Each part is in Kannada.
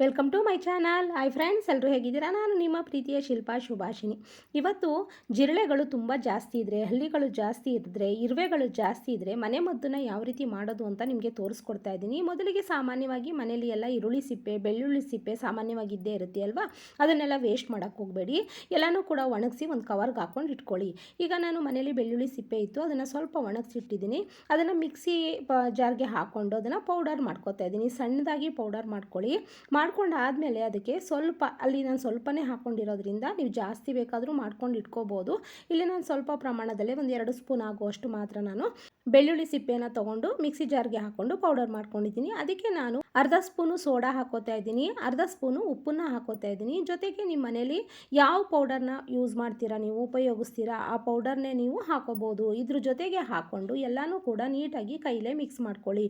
Welcome to my channel hi friends ಎಲ್ಲರೂ ಹೇಗಿದ್ದೀರಾ? ನಾನು ನಿಮ್ಮ ಪ್ರೀತಿಯ ಶಿಲ್ಪಾ ಶುಭಾಷಿನಿ ಇವತ್ತು ಜಿರಳೆಗಳು ತುಂಬ ಜಾಸ್ತಿ ಇದ್ದರೆ ಹಳ್ಳಿಗಳು ಜಾಸ್ತಿ ಇದ್ದರೆ ಇರುವೆಗಳು ಜಾಸ್ತಿ ಇದ್ದರೆ ಮನೆ ಮದ್ದನ್ನು ಯಾವ ರೀತಿ ಮಾಡೋದು ಅಂತ ನಿಮಗೆ ತೋರಿಸ್ಕೊಡ್ತಾ ಇದ್ದೀನಿ. ಮೊದಲಿಗೆ ಸಾಮಾನ್ಯವಾಗಿ ಮನೆಯಲ್ಲಿ ಎಲ್ಲ ಈರುಳ್ಳಿ ಸಿಪ್ಪೆ, ಬೆಳ್ಳುಳ್ಳಿ ಸಿಪ್ಪೆ ಸಾಮಾನ್ಯವಾಗಿ ಇದ್ದೇ ಇರುತ್ತೆ ಅಲ್ವಾ? ಅದನ್ನೆಲ್ಲ ವೇಸ್ಟ್ ಮಾಡೋಕ್ಕೆ ಹೋಗಬೇಡಿ. ಎಲ್ಲನೂ ಕೂಡ ಒಣಗಿಸಿ ಒಂದು ಕವರ್ಗೆ ಹಾಕ್ಕೊಂಡು ಇಟ್ಕೊಳ್ಳಿ. ಈಗ ನಾನು ಮನೇಲಿ ಬೆಳ್ಳುಳ್ಳಿ ಸಿಪ್ಪೆ ಇತ್ತು, ಅದನ್ನು ಸ್ವಲ್ಪ ಒಣಗಿಸಿಟ್ಟಿದ್ದೀನಿ. ಅದನ್ನು ಮಿಕ್ಸಿ ಜಾರ್ಗೆ ಹಾಕ್ಕೊಂಡು ಅದನ್ನು ಪೌಡರ್ ಮಾಡ್ಕೊತಾ ಇದ್ದೀನಿ. ಸಣ್ಣದಾಗಿ ಪೌಡರ್ ಮಾಡ್ಕೊಳ್ಳಿ. ಮಾಡ್ಕೊಂಡು ಆದಮೇಲೆ ಅದಕ್ಕೆ ಸ್ವಲ್ಪ, ಅಲ್ಲಿ ನಾನು ಸ್ವಲ್ಪನೇ ಹಾಕ್ಕೊಂಡಿರೋದ್ರಿಂದ ನೀವು ಜಾಸ್ತಿ ಬೇಕಾದರೂ ಮಾಡ್ಕೊಂಡು ಇಟ್ಕೋಬೋದು. ಇಲ್ಲಿ ನಾನು ಸ್ವಲ್ಪ ಪ್ರಮಾಣದಲ್ಲಿ ಒಂದು ಎರಡು ಸ್ಪೂನ್ ಆಗುವಷ್ಟು ಮಾತ್ರ ನಾನು ಬೆಳ್ಳುಳ್ಳಿ ಸಿಪ್ಪೆನ ತೊಗೊಂಡು ಮಿಕ್ಸಿ ಜಾರ್ಗೆ ಹಾಕ್ಕೊಂಡು ಪೌಡರ್ ಮಾಡ್ಕೊಂಡಿದ್ದೀನಿ. ಅದಕ್ಕೆ ನಾನು ಅರ್ಧ ಸ್ಪೂನು ಸೋಡಾ ಹಾಕೋತಾ ಇದ್ದೀನಿ, ಅರ್ಧ ಸ್ಪೂನು ಉಪ್ಪನ್ನ ಹಾಕೋತಾ ಇದ್ದೀನಿ. ಜೊತೆಗೆ ನಿಮ್ಮ ಮನೇಲಿ ಯಾವ ಪೌಡರ್ನ ಯೂಸ್ ಮಾಡ್ತೀರಾ, ನೀವು ಉಪಯೋಗಿಸ್ತೀರಾ, ಆ ಪೌಡರ್ನೇ ನೀವು ಹಾಕೋಬೋದು. ಇದ್ರ ಜೊತೆಗೆ ಹಾಕ್ಕೊಂಡು ಎಲ್ಲನೂ ಕೂಡ ನೀಟಾಗಿ ಕೈಲೇ ಮಿಕ್ಸ್ ಮಾಡ್ಕೊಳ್ಳಿ.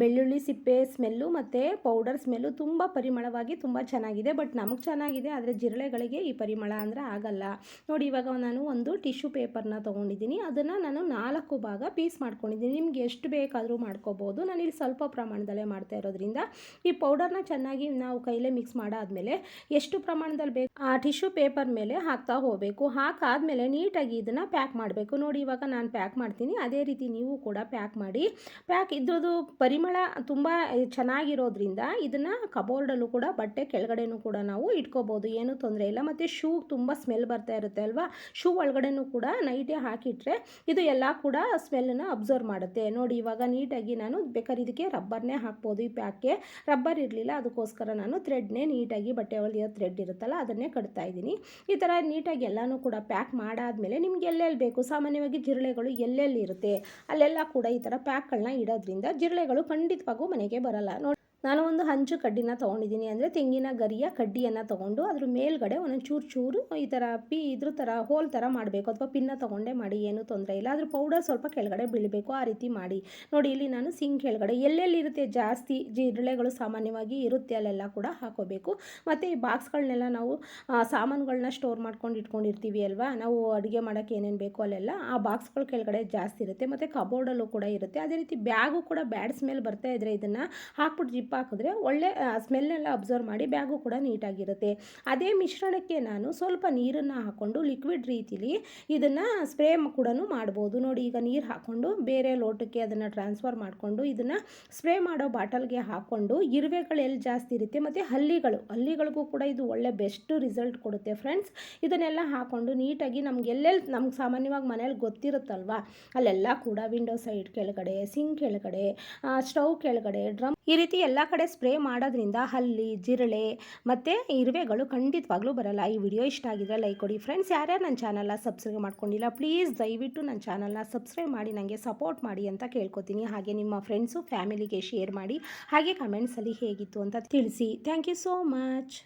ಬೆಳ್ಳುಳ್ಳಿ ಸಿಪ್ಪೆ ಸ್ಮೆಲ್ಲು ಮತ್ತು ಪೌಡರ್ ಸ್ಮೆಲ್ಲು ತುಂಬ ಪರಿಮಳವಾಗಿ ತುಂಬ ಚೆನ್ನಾಗಿದೆ. ಬಟ್ ನಮಗೆ ಚೆನ್ನಾಗಿದೆ, ಆದರೆ ಜಿರಳೆಗಳಿಗೆ ಈ ಪರಿಮಳ ಅಂದರೆ ಆಗಲ್ಲ. ನೋಡಿ, ಇವಾಗ ನಾನು ಒಂದು ಟಿಶ್ಯೂ ಪೇಪರ್ನ ತೊಗೊಂಡಿದ್ದೀನಿ. ಅದನ್ನು ನಾನು ನಾಲ್ಕು ಭಾಗ ಪೀಸ್ ಮಾಡ್ಕೊಂಡಿದ್ದೀನಿ. ನಿಮ್ಗೆ ಎಷ್ಟು ಬೇಕಾದರೂ ಮಾಡ್ಕೋಬೋದು. ನಾನು ಇಲ್ಲಿ ಸ್ವಲ್ಪ ಪ್ರಮಾಣದಲ್ಲೇ ಮಾಡ್ತಾ ಇರೋದ್ರಿಂದ ಈ ಪೌಡರ್ನ ಚೆನ್ನಾಗಿ ನಾವು ಕೈಲೇ ಮಿಕ್ಸ್ ಮಾಡಾದಮೇಲೆ ಎಷ್ಟು ಪ್ರಮಾಣದಲ್ಲಿ ಬೇಕು ಆ ಟಿಶ್ಯೂ ಪೇಪರ್ ಮೇಲೆ ಹಾಕ್ತಾ ಹೋಗಬೇಕು. ಹಾಕಾದಮೇಲೆ ನೀಟಾಗಿ ಇದನ್ನು ಪ್ಯಾಕ್ ಮಾಡಬೇಕು. ನೋಡಿ, ಇವಾಗ ನಾನು ಪ್ಯಾಕ್ ಮಾಡ್ತೀನಿ. ಅದೇ ರೀತಿ ನೀವು ಕೂಡ ಪ್ಯಾಕ್ ಮಾಡಿ. ಪ್ಯಾಕ್ ಇದ್ರದ್ದು ಪರಿಮಳ ತುಂಬ ಚೆನ್ನಾಗಿರೋದ್ರಿಂದ ಇದನ್ನು ಕಬೋರ್ಡಲ್ಲೂ ಕೂಡ, ಬಟ್ಟೆ ಕೆಳಗಡೆನೂ ಕೂಡ ನಾವು ಇಟ್ಕೋಬೋದು, ಏನೂ ತೊಂದರೆ ಇಲ್ಲ. ಮತ್ತು ಶೂ ತುಂಬ ಸ್ಮೆಲ್ ಬರ್ತಾ ಇರುತ್ತೆ ಅಲ್ವಾ? ಶೂ ಒಳಗಡೆನೂ ಕೂಡ ನೈಟೇ ಹಾಕಿಟ್ರೆ ಇದು ಎಲ್ಲ ಕೂಡ ಸ್ಮೆಲ್ಲನ್ನು ಅಬ್ಸರ್ವ್ ಮಾಡುತ್ತೆ. ನೋಡಿ, ಇವಾಗ ನೀಟಾಗಿ ನಾನು ಬೇಕಾದ್ರೆ ಇದಕ್ಕೆ ರಬ್ಬರ್ನೇ ಹಾಕ್ಬೋದು ಈ ಪ್ಯಾಕ್ಗೆ. ರಬ್ಬರ್ ಇರಲಿಲ್ಲ, ಅದಕ್ಕೋಸ್ಕರ ನಾನು ಥ್ರೆಡ್ನೇ ನೀಟಾಗಿ ಬಟ್ಟೆ ಹೊಲಿಯೋ ಥ್ರೆಡ್ ಇರುತ್ತಲ್ಲ, ಅದನ್ನೇ ಕಟ್ತಾ ಇದ್ದೀನಿ. ಈ ಥರ ನೀಟಾಗಿ ಎಲ್ಲನೂ ಕೂಡ ಪ್ಯಾಕ್ ಮಾಡಾದಮೇಲೆ ನಿಮ್ಗೆ ಎಲ್ಲೆಲ್ಲಿ ಬೇಕು? ಸಾಮಾನ್ಯವಾಗಿ ಜಿರಳೆಗಳು ಎಲ್ಲೆಲ್ಲಿ ಇರುತ್ತೆ? ಅಲ್ಲೆಲ್ಲ ಕೂಡ ಈ ಥರ ಪ್ಯಾಕ್ಗಳನ್ನ ಇಡೋದ್ರಿಂದ ಜಿರಳೆಗಳು ಖಂಡಿತವಾಗೂ ಮನೆಗೆ ಬರಲ್ಲ. ನೋಡಿ ನಾನು ಒಂದು ಹಂಚು ಕಡ್ಡಿನ ತೊಗೊಂಡಿದ್ದೀನಿ ಅಂದರೆ ತೆಂಗಿನ ಗರಿಯ ಕಡ್ಡಿಯನ್ನು ತೊಗೊಂಡು ಅದ್ರ ಮೇಲ್ಗಡೆ ಒಂದೊಂದು ಚೂರು ಚೂರು ಈ ಥರ ಪಿ ಇದ್ರ ಥರ ಹೋಲ್ ಥರ ಮಾಡಬೇಕು ಅಥವಾ ಪಿನ್ನ ತೊಗೊಂಡೇ ಮಾಡಿ ಏನೂ ತೊಂದರೆ ಇಲ್ಲ. ಅದ್ರ ಪೌಡರ್ ಸ್ವಲ್ಪ ಕೆಳಗಡೆ ಬೀಳಬೇಕು ಆ ರೀತಿ ಮಾಡಿ. ನೋಡಿ ಇಲ್ಲಿ ನಾನು ಸಿಂಕ್ ಕೆಳಗಡೆ ಎಲ್ಲೆಲ್ಲಿರುತ್ತೆ ಜಾಸ್ತಿ ಜಿರಳೆಗಳು ಸಾಮಾನ್ಯವಾಗಿ ಇರುತ್ತೆ ಅಲ್ಲೆಲ್ಲ ಕೂಡ ಹಾಕೋಬೇಕು. ಮತ್ತು ಈ ಬಾಕ್ಸ್ಗಳನ್ನೆಲ್ಲ ನಾವು ಸಾಮಾನುಗಳನ್ನ ಸ್ಟೋರ್ ಮಾಡ್ಕೊಂಡು ಇಟ್ಕೊಂಡಿರ್ತೀವಿ ಅಲ್ವಾ? ನಾವು ಅಡುಗೆ ಮಾಡೋಕ್ಕೆ ಏನೇನು ಬೇಕು ಅಲ್ಲೆಲ್ಲ ಆ ಬಾಕ್ಸ್ಗಳ ಕೆಳಗಡೆ ಜಾಸ್ತಿ ಇರುತ್ತೆ. ಮತ್ತು ಕಬೋರ್ಡಲ್ಲೂ ಕೂಡ ಇರುತ್ತೆ. ಅದೇ ರೀತಿ ಬ್ಯಾಗು ಕೂಡ ಬ್ಯಾಡ್ಸ್ ಸ್ಮೆಲ್ ಬರ್ತಾ ಇದ್ದರೆ ಇದನ್ನು ಹಾಕ್ಬಿಟ್ಟು ಜಿಪ್ ಹಾಕಿದ್ರೆ ಒಳ್ಳೆ ಸ್ಮೆಲ್ನೆಲ್ಲ ಅಬ್ಸರ್ವ್ ಮಾಡಿ ಬ್ಯಾಗು ಕೂಡ ನೀಟಾಗಿರುತ್ತೆ. ಅದೇ ಮಿಶ್ರಣಕ್ಕೆ ನಾನು ಸ್ವಲ್ಪ ನೀರನ್ನು ಹಾಕ್ಕೊಂಡು ಲಿಕ್ವಿಡ್ ರೀತಿಲಿ ಇದನ್ನು ಸ್ಪ್ರೇ ಕೂಡ ಮಾಡ್ಬೋದು. ನೋಡಿ, ಈಗ ನೀರು ಹಾಕ್ಕೊಂಡು ಬೇರೆ ಲೋಟಕ್ಕೆ ಅದನ್ನು ಟ್ರಾನ್ಸ್ಫರ್ ಮಾಡಿಕೊಂಡು ಇದನ್ನು ಸ್ಪ್ರೇ ಮಾಡೋ ಬಾಟಲ್ಗೆ ಹಾಕ್ಕೊಂಡು ಇರುವೆಗಳು ಎಲ್ಲಿ ಜಾಸ್ತಿ ಇರುತ್ತೆ ಮತ್ತು ಹಲ್ಲಿಗಳು. ಹಲ್ಲಿಗಳಿಗೂ ಕೂಡ ಇದು ಒಳ್ಳೆ ಬೆಸ್ಟ್ ರಿಸಲ್ಟ್ ಕೊಡುತ್ತೆ ಫ್ರೆಂಡ್ಸ್ ಇದನ್ನೆಲ್ಲ ಹಾಕ್ಕೊಂಡು ನೀಟಾಗಿ ನಮ್ಗೆ ಎಲ್ಲೆಲ್ಲಿ ನಮ್ಗೆ ಸಾಮಾನ್ಯವಾಗಿ ಮನೇಲಿ ಗೊತ್ತಿರುತ್ತಲ್ವ? ಅಲ್ಲೆಲ್ಲ ಕೂಡ ವಿಂಡೋ ಸೈಡ್ ಕೆಳಗಡೆ ಸಿಂಕ್ ಕೆಳಗಡೆ ಸ್ಟೌವ್ ಕೆಳಗಡೆ ಡ್ರಮ್ ಈ ರೀತಿ ಕಡೆ ಸ್ಪ್ರೇ ಮಾಡೋದ್ರಿಂದ ಹಲ್ಲಿ, ಜಿರಳೆ ಮತ್ತು ಇರುವೆಗಳು ಖಂಡಿತವಾಗ್ಲೂ ಬರಲ್ಲ. ಈ ವಿಡಿಯೋ ಇಷ್ಟ ಆಗಿದ್ರೆ ಲೈಕ್ ಕೊಡಿ. ಫ್ರೆಂಡ್ಸ್ ಯಾರ್ಯಾರು ನನ್ನ ಚಾನಲ್ನ ಸಬ್ಸ್ಕ್ರೈಬ್ ಮಾಡ್ಕೊಂಡಿಲ್ಲ ಪ್ಲೀಸ್ ದಯವಿಟ್ಟು ನನ್ನ ಚಾನಲ್ನ ಸಬ್ಸ್ಕ್ರೈಬ್ ಮಾಡಿ ನನಗೆ ಸಪೋರ್ಟ್ ಮಾಡಿ ಅಂತ ಕೇಳ್ಕೊತೀನಿ. ಹಾಗೆ ನಿಮ್ಮ ಫ್ರೆಂಡ್ಸು ಫ್ಯಾಮಿಲಿಗೆ ಶೇರ್ ಮಾಡಿ, ಹಾಗೆ ಕಮೆಂಟ್ಸಲ್ಲಿ ಹೇಗಿತ್ತು ಅಂತ ತಿಳಿಸಿ. Thank you so much